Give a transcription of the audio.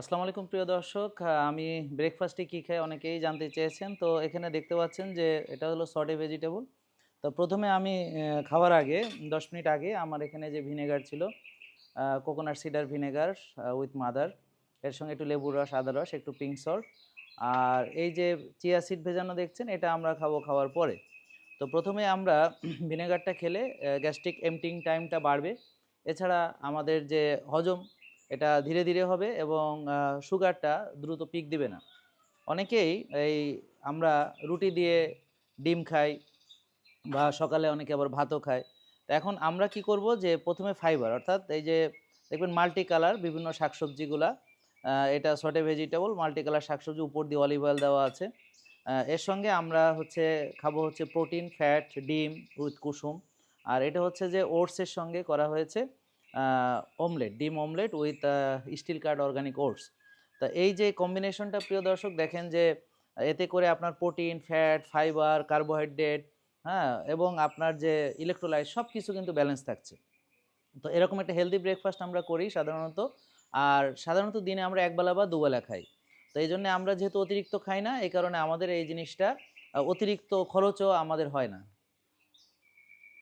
আসসালামু আলাইকুম, প্রিয় দর্শক। আমি ব্রেকফাস্টে কী খাই অনেকেই জানতে চেয়েছেন। তো এখানে দেখতে পাচ্ছেন যে এটা হলো সটে ভেজিটেবল তো প্রথমে আমি খাওয়ার আগে, দশ মিনিট আগে আমার এখানে যে ভিনেগার ছিল coconut cider vinegar with mother এর সঙ্গে একটু লেবুর রস, আদা রস, একটু পিঙ্ক সল্ট আর এই যে চিয়া সিড ভেজানো দেখছেন, এটা আমরা খাব খাওয়ার পরে। তো প্রথমে আমরা ভিনেগারটা খেলে গ্যাস্ট্রিক এমটিং টাইমটা বাড়বে। এছাড়া আমাদের যে হজম এটা ধীরে ধীরে হবে এবং সুগারটা দ্রুত পিক দিবে না। অনেকেই এই আমরা রুটি দিয়ে ডিম খাই বা সকালে অনেকে আবার ভাতও খায়। তো এখন আমরা কি করব যে, প্রথমে ফাইবার অর্থাৎ এই যে, দেখবেন মাল্টি কালার বিভিন্ন শাকসবজিগুলা এটা সটে ভেজিটেবল মাল্টি কালার শাকসবজি, উপর দিয়ে অলিভ অয়েল দেওয়া আছে। এর সঙ্গে আমরা হচ্ছে, খাব হচ্ছে প্রোটিন ফ্যাট ডিম উইথ কুসুম। আর এটা হচ্ছে যে ওটসের সঙ্গে করা হয়েছে। অমলেট ডিম omelette with steel cut organic oats তা এই যে কম্বিনেশনটা প্রিয় দর্শক, দেখেন যে, এতে করে আপনার প্রোটিন ফ্যাট ফাইবার কার্বোহাইড্রেট হ্যাঁ এবং আপনার যে ইলেকট্রোলাইট সব কিছু কিন্তু ব্যালেন্স থাকছে। তো এরকম একটা হেলদি ব্রেকফাস্ট আমরা করি সাধারণত। আর সাধারণত দিনে আমরা একবেলা বা দুবেলা খাই। তো এই জন্য আমরা যেহেতু অতিরিক্ত খাই না, এই কারণে আমাদের এই জিনিসটা অতিরিক্ত খরচও আমাদের হয় না।